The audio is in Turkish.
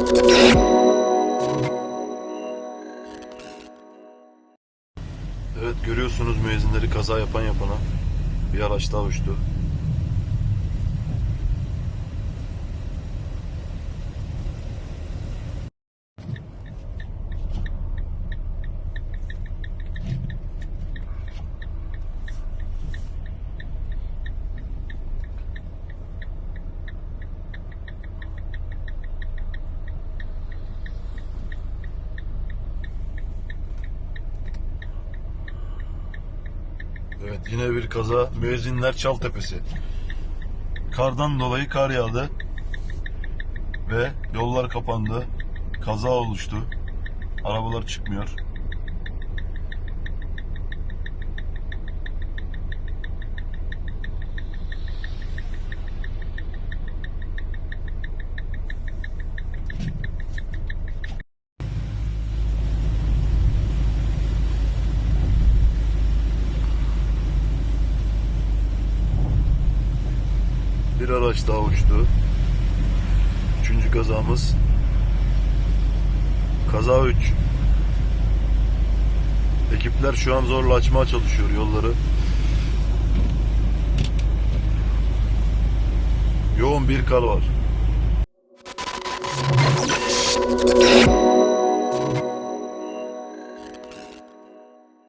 Evet görüyorsunuz müezzinleri kaza yapan yapana. Bir araç daha uçtu. Evet yine bir kaza. Müezzinler Çaltepesi. Kardan dolayı kar yağdı. Ve yollar kapandı. Kaza oluştu. Arabalar çıkmıyor. Bir araç daha uçtu. Üçüncü kazamız. Kaza 3. Ekipler şu an zorla açmaya çalışıyor yolları. Yoğun bir kar var.